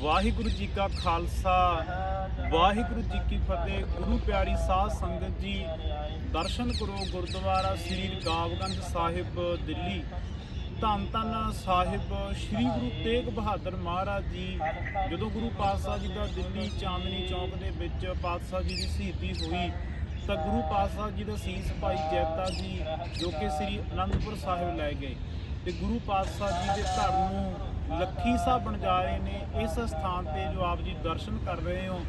ਵਾਹਿਗੁਰੂ ਜੀ ਕਾ ਖਾਲਸਾ, ਵਾਹਿਗੁਰੂ ਜੀ ਕੀ ਫਤਿਹ। ਗੁਰੂ ਪਿਆਰੀ ਸਾਧ ਸੰਗਤ ਜੀ, ਦਰਸ਼ਨ ਕਰੋ ਗੁਰਦੁਆਰਾ ਸ੍ਰੀ ਰਕਾਬਗੰਜ ਸਾਹਿਬ, ਦਿੱਲੀ। ਧੰਨ ਧੰਨ ਸਾਹਿਬ, ਸ੍ਰੀ ਗੁਰੂ ਤੇਗ ਬਹਾਦਰ ਮਹਾਰਾਜ ਜੀ, ਜਦੋਂ ਗੁਰੂ ਪਾਤਸ਼ਾਹ ਜੀ ਦਾ ਦਿੱਲੀ ਚਾਂਦਨੀ ਚੌਕ ਦੇ ਵਿੱਚ ਪਾਤਸ਼ਾਹ ਜੀ ਦੀ ਸ਼ਹੀਦੀ ਹੋਈ, ਤਾਂ ਗੁਰੂ ਪਾਤਸ਼ਾਹ ਜੀ ਦਾ ਸੀਸ ਭਾਈ ਜੈਤਾ ਜੀ ਜੋ ਕਿ ਸ੍ਰੀ ਅਨੰਦਪੁਰ ਸਾਹਿਬ ਲੈ ਗਏ। ਤੇ ਗੁਰੂ ਪਾਤਸ਼ਾਹ ਜੀ ਦੇ ਘਰ ਨੂੰ ਲੱਖੀ ਸਾਹਿਬ ਬਣ ਜਾ ਰਹੇ ਨੇ, ਇਸ ਸਥਾਨ ਤੇ ਜੋ ਆਪ ਜੀ ਦਰਸ਼ਨ ਕਰ ਰਹੇ ਹੋ,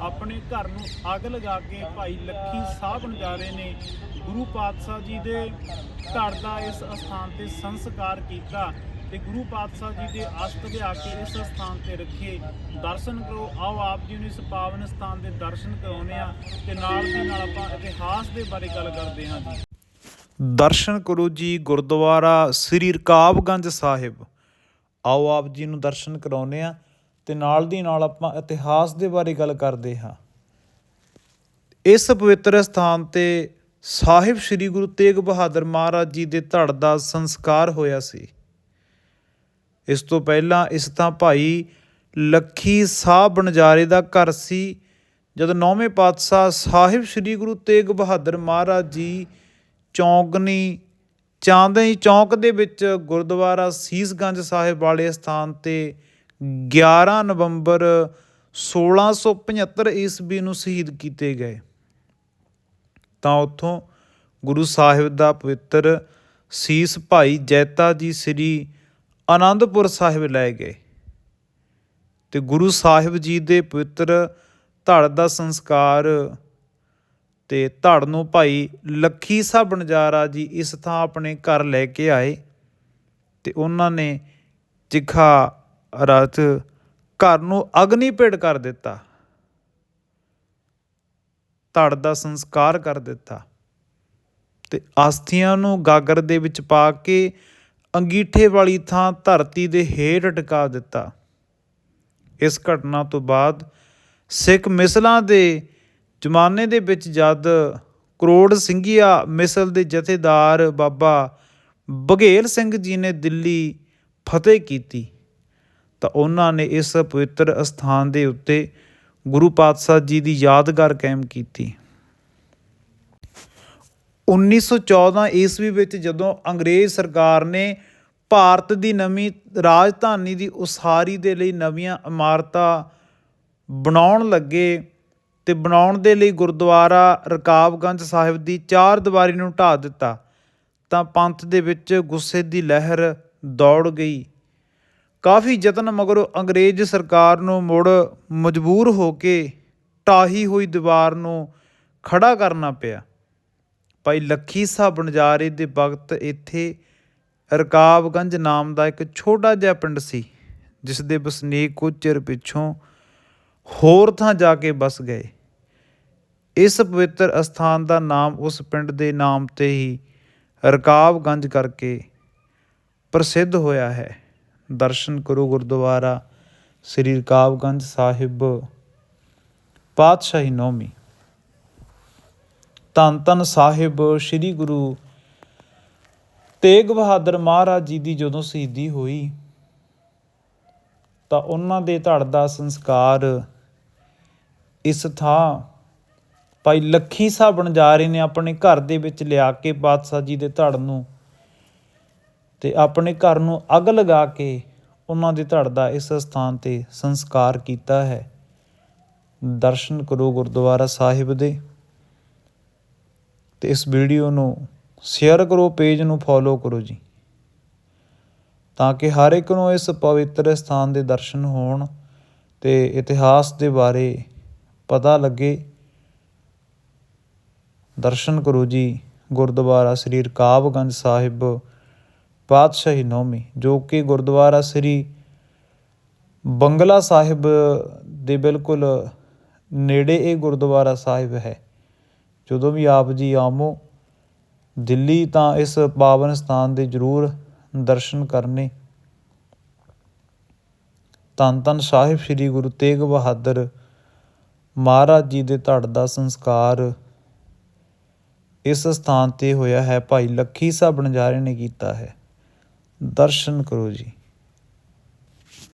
ਆਪਣੇ ਘਰ ਨੂੰ ਅੱਗ ਲਗਾ ਕੇ ਭਾਈ ਲੱਖੀ ਸਾਹਿਬ ਬਣ ਜਾ ਰਹੇ ਨੇ। ਗੁਰੂ ਪਾਤਸ਼ਾਹ ਜੀ ਦੇ ਘਰ ਦਾ ਇਸ ਸਥਾਨ ਤੇ ਸੰਸਕਾਰ ਕੀਤਾ ਤੇ ਗੁਰੂ ਪਾਤਸ਼ਾਹ ਜੀ ਦੇ ਅਸਤ ਆ ਕੇ ਇਸ ਸਥਾਨ ਤੇ ਰੱਖੇ। ਦਰਸ਼ਨ ਕਰੋ, ਆਓ ਆਪ ਜੀ ਨੂੰ ਇਸ ਪਾਵਨ ਸਥਾਨ ਦੇ ਦਰਸ਼ਨ ਕਰਾਉਂਦੇ ਆ ਤੇ ਨਾਲ ਦੀ ਨਾਲ ਆਪਾਂ ਇਤਿਹਾਸ ਦੇ ਬਾਰੇ ਗੱਲ ਕਰਦੇ ਹਾਂ ਜੀ। ਦਰਸ਼ਨ ਕਰੋ ਜੀ ਗੁਰਦੁਆਰਾ ਸ੍ਰੀ ਰਕਾਬਗੰਜ ਸਾਹਿਬ। ਆਓ ਆਪ ਜੀ ਨੂੰ ਦਰਸ਼ਨ ਕਰਾਉਨੇ ਆ ਤੇ ਨਾਲ ਦੀ ਨਾਲ ਆਪਾਂ ਇਤਿਹਾਸ ਦੇ ਬਾਰੇ ਗੱਲ ਕਰਦੇ ਹਾਂ। ਇਸ ਪਵਿੱਤਰ ਸਥਾਨ ਤੇ ਸਾਹਿਬ ਸ੍ਰੀ ਗੁਰੂ ਤੇਗ ਬਹਾਦਰ ਮਹਾਰਾਜ ਜੀ ਦੇ ਧੜ ਦਾ ਸੰਸਕਾਰ ਹੋਇਆ ਸੀ। ਇਸ ਤੋਂ ਪਹਿਲਾਂ ਇਸ ਤਾਂ ਭਾਈ ਲੱਖੀ ਸਾਹਿਬ ਬਣਜਾਰੇ ਦਾ ਘਰ ਸੀ, ਜਦ ਨੌਵੇਂ ਪਾਤਸ਼ਾਹ ਸਾਹਿਬ ਸ੍ਰੀ ਗੁਰੂ ਤੇਗ ਬਹਾਦਰ ਮਹਾਰਾਜ ਜੀ ਚੌਂਕਨੀ ਚਾਂਦਨੀ ਚੌਂਕ ਦੇ ਵਿੱਚ ਗੁਰਦੁਆਰਾ ਸੀਸਗੰਜ ਸਾਹਿਬ ਵਾਲੇ ਸਥਾਨ ਤੇ 11 ਨਵੰਬਰ 1675 ਈਸਵੀ ਨੂੰ ਸ਼ਹੀਦ ਕੀਤੇ ਗਏ। ਤਾਂ ਉੱਥੋਂ ਗੁਰੂ ਸਾਹਿਬ ਦਾ ਪਵਿੱਤਰ ਸੀਸ ਭਾਈ ਜੈਤਾ ਜੀ ਸ੍ਰੀ ਆਨੰਦਪੁਰ ਸਾਹਿਬ ਲੈ ਗਏ ਤੇ ਗੁਰੂ ਸਾਹਿਬ ਜੀ ਦੇ ਪਵਿੱਤਰ ਧੜ ਦਾ ਸੰਸਕਾਰ ਤੇ ਧੜ ਨੂੰ ਭਾਈ ਲੱਖੀ ਸਾਹਿਬ ਬਣਜਾਰਾ ਜੀ ਇਸ ਥਾਂ ਆਪਣੇ ਘਰ ਲੈ ਕੇ ਆਏ ਤੇ ਉਹਨਾਂ ਨੇ ਚਿਖਾ ਰਥ ਘਰ ਨੂੰ ਅਗਨੀ ਭੇਟ ਕਰ ਦਿੱਤਾ। ਧੜ ਦਾ ਸੰਸਕਾਰ ਕਰ ਦਿੱਤਾ ਤੇ ਆਸਥੀਆਂ ਨੂੰ ਗਾਗਰ ਦੇ ਵਿੱਚ ਪਾ ਕੇ ਅੰਗੀਠੇ ਵਾਲੀ ਥਾਂ ਧਰਤੀ ਦੇ ਹੇਠ ਟਿਕਾ ਦਿੱਤਾ। ਇਸ ਘਟਨਾ ਤੋਂ ਬਾਅਦ ਸਿੱਖ ਮਿਸਲਾਂ ਦੇ ਜ਼ਮਾਨੇ ਦੇ ਵਿੱਚ ਜਦ ਕਰੋੜ ਸਿੰਘੀਆ ਮਿਸਲ ਦੇ ਜਥੇਦਾਰ ਬਾਬਾ ਬਘੇਲ ਸਿੰਘ ਜੀ ਨੇ ਦਿੱਲੀ ਫਤਿਹ ਕੀਤੀ, ਤਾਂ ਉਹਨਾਂ ਨੇ ਇਸ ਪਵਿੱਤਰ ਅਸਥਾਨ ਦੇ ਉੱਤੇ ਗੁਰੂ ਪਾਤਸ਼ਾਹ ਜੀ ਦੀ ਯਾਦਗਾਰ ਕਾਇਮ ਕੀਤੀ। 1914 ਈਸਵੀ ਵਿੱਚ ਜਦੋਂ ਅੰਗਰੇਜ਼ ਸਰਕਾਰ ਨੇ ਭਾਰਤ ਦੀ ਨਵੀਂ ਰਾਜਧਾਨੀ ਦੀ ਉਸਾਰੀ ਦੇ ਲਈ ਨਵੀਆਂ ਇਮਾਰਤਾਂ ਬਣਾਉਣ ਲੱਗੇ ਤੇ ਬਣਾਉਣ ਦੇ ਲਈ ਗੁਰਦੁਆਰਾ ਰਕਾਬਗੰਜ ਸਾਹਿਬ ਦੀ ਚਾਰ ਦੀਵਾਰੀ ਨੂੰ ਢਾ ਦਿੱਤਾ, ਤਾਂ ਪੰਥ ਦੇ ਵਿੱਚ ਗੁੱਸੇ ਦੀ ਲਹਿਰ ਦੌੜ ਗਈ। ਕਾਫੀ ਯਤਨ ਮਗਰੋਂ ਅੰਗਰੇਜ਼ ਸਰਕਾਰ ਨੂੰ ਮੁੜ ਮਜਬੂਰ ਹੋ ਕੇ ਢਾਹੀ ਹੋਈ ਦੀਵਾਰ ਨੂੰ ਖੜਾ ਕਰਨਾ ਪਿਆ। ਭਾਈ ਲੱਖੀ ਸਾਹਿਬ ਬਣਜਾਰੇ ਦੇ ਵਕਤ ਇੱਥੇ ਰਕਾਬਗੰਜ ਨਾਮ ਦਾ ਇੱਕ ਛੋਟਾ ਜਿਹਾ ਪਿੰਡ ਸੀ, ਜਿਸ ਦੇ ਵਸਨੀਕ ਕੁਝ ਚਿਰ ਪਿੱਛੋਂ ਹੋਰ ਥਾਂ ਜਾ ਕੇ ਬਸ ਗਏ। ਇਸ ਪਵਿੱਤਰ ਅਸਥਾਨ ਦਾ ਨਾਮ ਉਸ ਪਿੰਡ ਦੇ ਨਾਮ ਤੇ ਹੀ ਰਕਾਬਗੰਜ ਕਰਕੇ ਪ੍ਰਸਿੱਧ ਹੋਇਆ ਹੈ। ਦਰਸ਼ਨ ਕਰੋ ਗੁਰਦੁਆਰਾ ਸ੍ਰੀ ਰਕਾਬਗੰਜ ਸਾਹਿਬ, ਪਾਤਸ਼ਾਹੀ ਨੌਮੀ। ਧੰਨ ਧੰਨ ਸਾਹਿਬ, ਸ੍ਰੀ ਗੁਰੂ ਤੇਗ ਬਹਾਦਰ ਮਹਾਰਾਜ ਜੀ ਦੀ ਜਦੋਂ ਸ਼ਹੀਦੀ ਹੋਈ, ਤਾਂ ਉਹਨਾਂ ਦੇ ਧੜ ਦਾ ਸੰਸਕਾਰ ਇਸ ਥਾਂ ਭਾਈ ਲੱਖੀ ਸਾਹਿਬ ਬਣਜਾਰੇ ਨੇ ਆਪਣੇ ਘਰ ਦੇ ਵਿੱਚ ਲਿਆ ਕੇ ਪਾਤਸ਼ਾਹ ਜੀ ਦੇ ਧੜ ਨੂੰ ਤੇ ਆਪਣੇ ਘਰ ਨੂੰ ਅੱਗ ਲਗਾ ਕੇ ਉਹਨਾਂ ਦੇ ਧੜ ਦਾ ਇਸ ਸਥਾਨ ਤੇ ਸੰਸਕਾਰ ਕੀਤਾ ਹੈ। ਦਰਸ਼ਨ ਕਰੋ ਗੁਰਦੁਆਰਾ ਸਾਹਿਬ ਦੇ ਤੇ ਇਸ ਵੀਡੀਓ ਨੂੰ ਸ਼ੇਅਰ ਕਰੋ, ਪੇਜ ਨੂੰ ਫੋਲੋ ਕਰੋ ਜੀ, ਤਾਂ ਕਿ ਹਰ ਇੱਕ ਨੂੰ ਇਸ ਪਵਿੱਤਰ ਸਥਾਨ ਦੇ ਦਰਸ਼ਨ ਹੋਣ ਤੇ ਇਤਿਹਾਸ ਦੇ ਬਾਰੇ ਪਤਾ ਲੱਗੇ। ਦਰਸ਼ਨ ਕਰੋ ਜੀ, ਗੁਰਦੁਆਰਾ ਸ੍ਰੀ ਰਕਾਬਗੰਜ ਸਾਹਿਬ, ਪਾਤਸ਼ਾਹੀ ਨੌਮੀ, ਜੋ ਕਿ ਗੁਰਦੁਆਰਾ ਸ੍ਰੀ ਬੰਗਲਾ ਸਾਹਿਬ ਦੇ ਬਿਲਕੁਲ ਨੇੜੇ ਇਹ ਗੁਰਦੁਆਰਾ ਸਾਹਿਬ ਹੈ। ਜਦੋਂ ਵੀ ਆਪ ਜੀ ਆਵੋ ਦਿੱਲੀ ਤਾਂ ਇਸ ਪਾਵਨ ਸਥਾਨ ਦੇ ਜ਼ਰੂਰ ਦਰਸ਼ਨ ਕਰਨੇ। ਧੰਨ ਧੰਨ ਸਾਹਿਬ ਸ੍ਰੀ ਗੁਰੂ ਤੇਗ ਬਹਾਦਰ ਮਹਾਰਾਜ ਜੀ ਦੇ ਧੜ ਦਾ ਸੰਸਕਾਰ ਇਸ ਸਥਾਨ ਤੇ ਹੋਇਆ ਹੈ ਭਾਈ ਲੱਖੀ ਸਾਹਿਬ ਬਣਜਾਰੇ ਨੇ ਕੀਤਾ ਹੈ। ਦਰਸ਼ਨ ਕਰੋ ਜੀ।